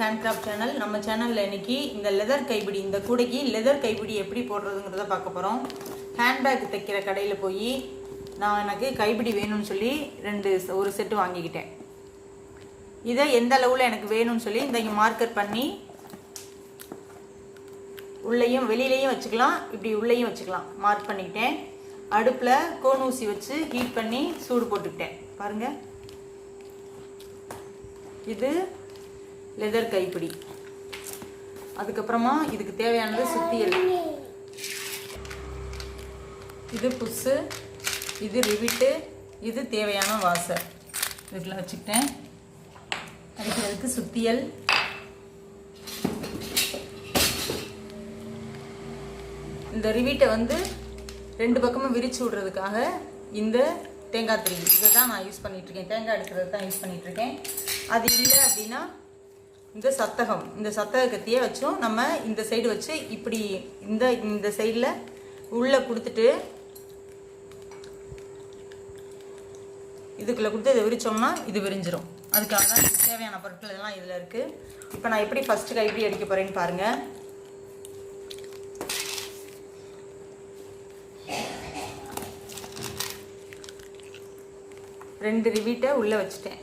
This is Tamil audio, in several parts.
ஹேண்ட் ஹேண்ட்கிராஃப்ட் சேனல் நம்ம சேனலில் இன்னைக்கு இந்த லெதர் கைப்பிடி இந்த கூடைக்கு லெதர் கைப்பிடி எப்படி போடுறதுங்கிறத பார்க்க போகிறோம் ஹேண்ட்பேக் தைக்கிற கடையில் போய் நான் எனக்கு கைப்பிடி வேணும்னு சொல்லி ரெண்டு ஒரு செட்டு வாங்கிக்கிட்டேன். இதை எந்த அளவில் எனக்கு வேணும்னு சொல்லி இந்த இங்கே மார்க்கர் பண்ணி உள்ளேயும் வெளியிலையும் வச்சுக்கலாம். இப்படி உள்ளேயும் வச்சுக்கலாம். மார்க் பண்ணிக்கிட்டேன். அடுப்பில் கோன் ஊசி வச்சு ஹீட் பண்ணி சூடு போட்டுக்கிட்டேன். பாருங்கள் இது லெதர் கைப்பிடி. அதுக்கப்புறமா இதுக்கு தேவையானது சுத்தியல். இது புஸ்ஸு இது ரிவிட்டு இது தேவையான வாசர் இதுக்குள்ள வச்சுக்கிட்டேன். அடிக்கிறதுக்கு சுத்தியல். இந்த ரிவிட்டை வந்து ரெண்டு பக்கமும் விரித்து விடுறதுக்காக இந்த தேங்காய் திரி இதை தான் நான் யூஸ் பண்ணிகிட்ருக்கேன் இருக்கேன். தேங்காய் எடுக்கிறது தான் யூஸ் பண்ணிகிட்ருக்கேன் இருக்கேன். அது இல்லை அப்படின்னா இந்த சத்தகம் இந்த சத்தக கத்தியை வச்சும் நம்ம இந்த சைடு வச்சு இப்படி இந்த இந்த சைடில் உள்ளே கொடுத்துட்டு இதுக்குள்ளே கொடுத்து இதை விரிச்சோம்னா இது விரிஞ்சிரும். அதுக்காக தான் தேவையான பொருட்கள் எல்லாம் இதில் இருக்குது இப்போ நான் எப்படி ஃபஸ்ட்டு கைப்பிடி அடிக்க போகிறேன்னு பாருங்கள் ரெண்டு ரிவீட்டை உள்ளே வச்சுட்டேன்.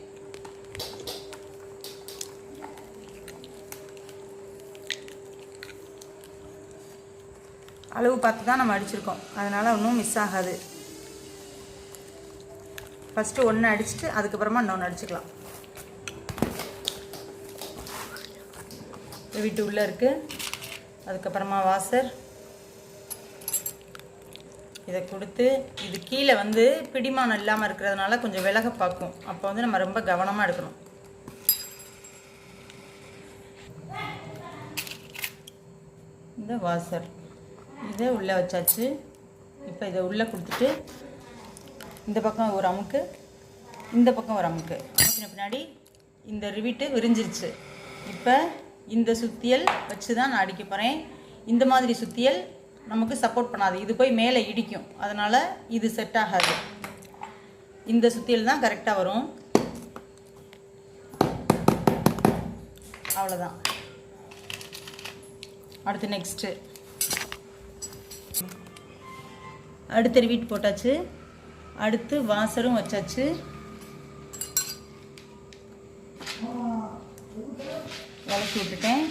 அளவு பார்த்து தான் நம்ம அடிச்சிருக்கோம். அதனால் ஒன்றும் மிஸ் ஆகாது. ஃபஸ்ட்டு ஒன்று அடிச்சுட்டு அதுக்கப்புறமா இன்னொன்று அடிச்சுக்கலாம். வீட்டு உள்ளே இருக்குது அதுக்கப்புறமா வாசர். இதை கொடுத்து இது கீழே வந்து பிடிமானம் இல்லாமல் இருக்கிறதுனால கொஞ்சம் விலக பார்க்கும். அப்போ வந்து நம்ம ரொம்ப கவனமாக எடுக்கணும். இந்த வாசர். இதை உள்ளே வச்சாச்சு. இப்போ இதை உள்ளே கொடுத்துட்டு இந்த பக்கம் ஒரு அமுக்கு இந்த பக்கம் ஒரு அமுக்கு. அமுக்கின பின்னாடி இந்த ரிவிட்டு விரிஞ்சிருச்சு. இப்போ இந்த சுத்தியல் வச்சு தான் நான் அடிக்க போகிறேன் இந்த மாதிரி சுத்தியல் நமக்கு சப்போர்ட் பண்ணாது. இது போய் மேலே இடிக்கும். அதனால் இது செட் ஆகாது. இந்த சுத்தியல் தான் கரெக்டாக வரும். அவ்வளோதான் அடுத்து நெக்ஸ்ட்டு அடுத்த வீட்டு போட்டாச்சு. அடுத்து வாசரும் வச்சாச்சு. விளக்கி விட்டுட்டேன்.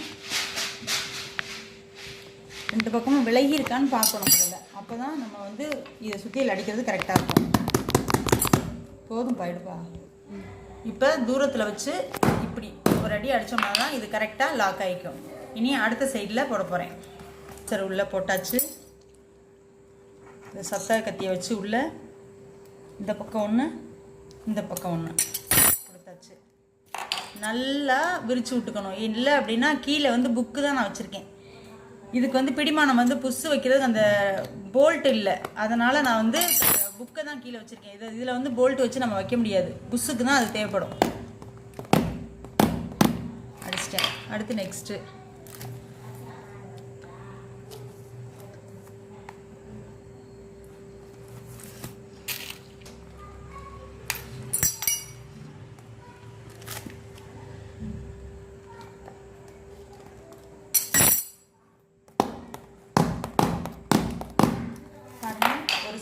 ரெண்டு பக்கமும் விலகி இருக்கான்னு பார்க்கணும் இதில் அப்போ தான் நம்ம வந்து இதை சுற்றியில் அடிக்கிறது கரெக்டாக இருக்கும். போதும் போயிடுப்பா. இப்போ தூரத்தில் வச்சு இப்படி ஒரு அடி அடித்தோம்னா தான் இது கரெக்டாக லாக் ஆகிக்கும் இனி அடுத்த சைடில் போட போகிறேன் சரி உள்ளே போட்டாச்சு. இந்த சத்த கத்தியை வச்சு உள்ளே இந்த பக்கம் ஒன்று இந்த பக்கம் ஒன்று கொடுத்தாச்சு. நல்லா விரித்து விட்டுக்கணும். இல்லை அப்படின்னா கீழே வந்து புக்கு தான் நான் வச்சுருக்கேன். இதுக்கு வந்து பிடிமானம் வந்து புஸ்ஸு வைக்கிறதுக்கு அந்த போல்ட் இல்லை. அதனால் நான் வந்து புக்கை தான் கீழே வச்சுருக்கேன். இது இதில் வந்து போல்ட் வச்சு நம்ம வைக்க முடியாது. புஸ்ஸுக்கு தான் அது தேவைப்படும். அடிச்சிட்டேன். அடுத்து நெக்ஸ்ட்டு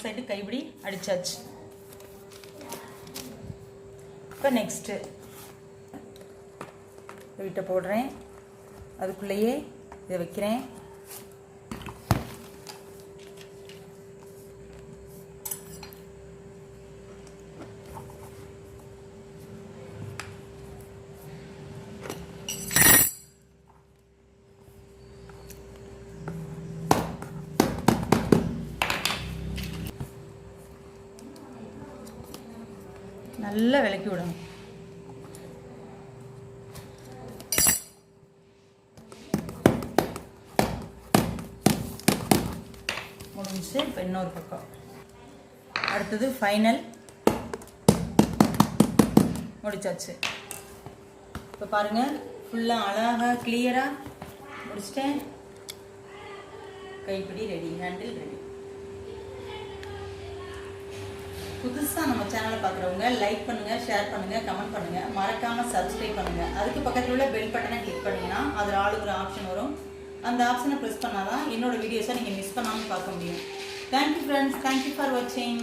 சைடு கைப்பிடி அடிச்சாச்சு. இப்போ நெக்ஸ்ட்டு வீட்டை போடுறேன். அதுக்குள்ளேயே இதை வைக்கிறேன். நல்லா விளக்கி விடணும் முடிஞ்சு இப்போ இன்னொரு பக்கம். அடுத்தது ஃபைனல் முடிச்சாச்சு. இப்போ பாருங்கள் ஃபுல்லாக அழகாக கிளியராக முடிச்சிட்டேன். கைப்பிடி ரெடி ஹேண்டில் ரெடி புதுசாக நம்ம சேனலை பார்க்குறவங்க லைக் பண்ணுங்கள் ஷேர் பண்ணுங்கள் கமெண்ட் பண்ணுங்கள் மறக்காமல் சப்ஸ்கிரைப் பண்ணுங்கள் அதுக்கு பக்கத்தில் உள்ள பெல் பட்டனை கிளிக் பண்ணிங்கன்னா அதில் ஆளுங்கிற ஆப்ஷன் வரும். அந்த ஆப்ஷனை ப்ரெஸ் பண்ணால் தான் என்னோடய வீடியோஸை நீங்கள் மிஸ் பண்ணாமல் பார்க்க முடியும். தேங்க்யூ ஃப்ரெண்ட்ஸ் தேங்க்யூ ஃபார் வாட்சிங்